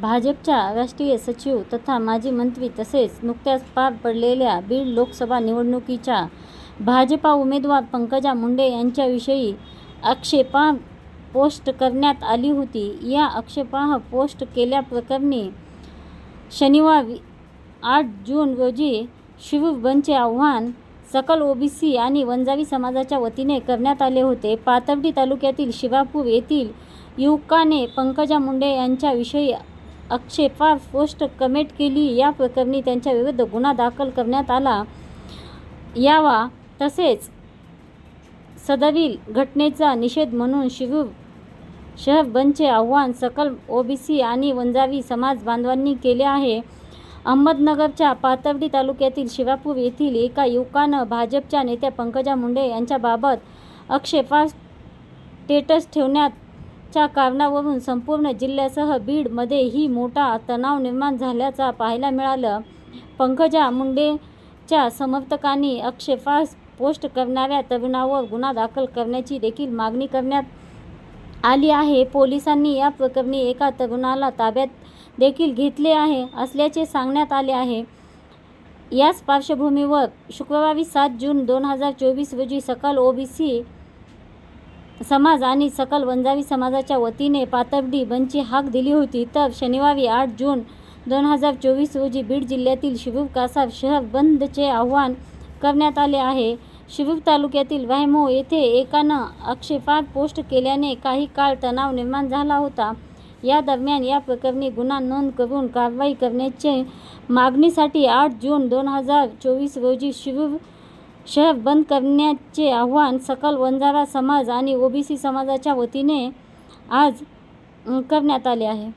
भाजपच्या राष्ट्रीय सचिव तथा माजी मंत्री तसेच नुकत्याच पार पडलेल्या बीड लोकसभा निवडणुकीच्या भाजपा उमेदवार पंकजा मुंडे यांच्याविषयी आक्षेपा पोस्ट करण्यात आली होती. या आक्षेपाह पोस्ट केल्याप्रकरणी शनिवार आठ जून रोजी शिरूर आव्हान सकल ओबीसी आणि वंजारी समाजाच्या वतीने करण्यात आले होते. पातर्डी तालुक्यातील शिवापूर येथील युवकाने पंकजा मुंडे यांच्याविषयी आक्षेपा पोस्ट कमेंट केली. या प्रकरणी त्यांच्याविरुद्ध गुन्हा दाखल करण्यात आला यावा. तसेच सदरील घटनेचा निषेध म्हणून शिरूर शहर बंदचे आव्हान सकल ओबीसी आणि वंजारी समाज बांधवांनी केले आहे. अहमदनगरच्या पातर्डी तालुक्यातील शिवापूर येथील एका युवकानं भाजपच्या नेत्या पंकजा मुंडे यांच्याबाबत आक्षेपा स्टेटस ठेवण्यात च्या कारणावरून संपूर्ण जिल्ह्यासह बीडमध्येही मोठा तणाव निर्माण झाल्याचा पाहायला मिळालं. पंकजा मुंडेच्या समर्थकांनी आक्षेपार्ह पोस्ट करणाऱ्या तरुणावर गुन्हा दाखल करण्याची देखील मागणी करण्यात आली आहे. पोलिसांनी या प्रकरणी एका तरुणाला ताब्यात देखील घेतले आहे असल्याचे सांगण्यात आले आहे. याच पार्श्वभूमीवर शुक्रवारी सात जून दोन हजार चोवीस रोजी सकल ओबीसी समाज आणि सकल वंजावी समाजाच्या वतीने पातर्डी बंदची हाक दिली होती. तर शनिवारी आठ जून दोन हजार चोवीस रोजी बीड जिल्ह्यातील शिरूर कासार शहर बंदचे आवाहन करण्यात आले आहे. शिरूर तालुक्यातील वायमो येथे एकानं आक्षेपार्ह पोस्ट केल्याने काही काळ तणाव निर्माण झाला होता. या दरम्यान या प्रकरणी गुन्हा नोंद करून कारवाई करण्याचे मागणीसाठी आठ जून दोन हजार चोवीस रोजी शिरूर शहर बंद करण्याचे आवाहन सकल वंजारा समाज आणि ओबीसी समाजाच्या वतीने आज करण्यात आले आहे.